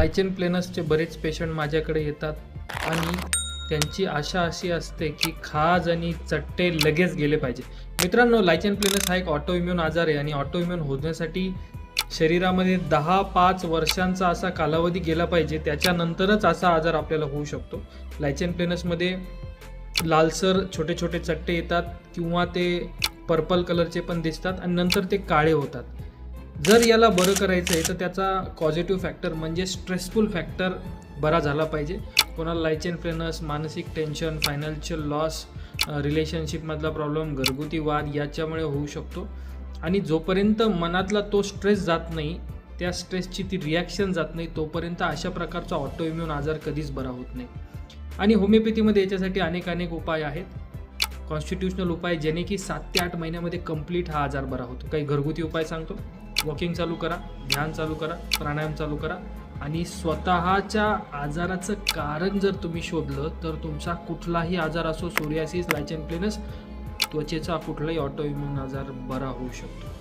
लायचेन प्लेनसचे बरेच पेशंट माझ्याकडे येतात आणि त्यांची आशा अशी असते की खाज आणि चट्टे लगेच गेले पाहिजे. मित्रांनो लायचेन प्लेनस हा एक ऑटोइम्युन आजार आहे आणि ऑटोइम्युन होण्यासाठी शरीरामध्ये दहा पाच वर्षांचा असा कालावधी गेला पाहिजे त्याच्यानंतरच असा आजार आपल्याला होऊ शकतो. लायचेन प्लेनसमध्ये लालसर छोटे छोटे चट्टे येतात किंवा ते पर्पल कलरचे पण दिसतात आणि नंतर ते काळे होतात. जर याला बरं करायचं आहे तर त्याचा पॉझिटिव्ह फॅक्टर म्हणजे स्ट्रेसफुल फॅक्टर बरा झाला पाहिजे. कोणाला लायचेन प्लेनस मानसिक टेन्शन फायनान्शियल लॉस रिलेशनशिपमधला प्रॉब्लेम घरगुती वाद याच्यामुळे होऊ शकतो. आणि जोपर्यंत मनातला तो स्ट्रेस जात नाही त्या स्ट्रेसची ती रिॲक्शन जात नाही तोपर्यंत अशा प्रकारचा ऑटो इम्युन आजार कधीच बरा होत नाही. आणि होमिओपॅथीमध्ये याच्यासाठी अनेक अनेक उपाय आहेत. कॉन्स्टिट्युशनल उपाय ज्याने की सात ते आठ महिन्यामध्ये कंप्लीट हा आजार बरा होतो. काही घरगुती उपाय सांगतो. वॉकिंग चालू करा ध्यान चालू करा प्राणायाम चालू करा. आणि स्वतःच्या आजाराचं कारण जर तुम्ही शोधलं तर तुमचा कुठलाही आजार असो सोरियासिस लायचन प्लेनस त्वचेचा कुठलाही ऑटोइम्युन आजार बरा होऊ शकतो.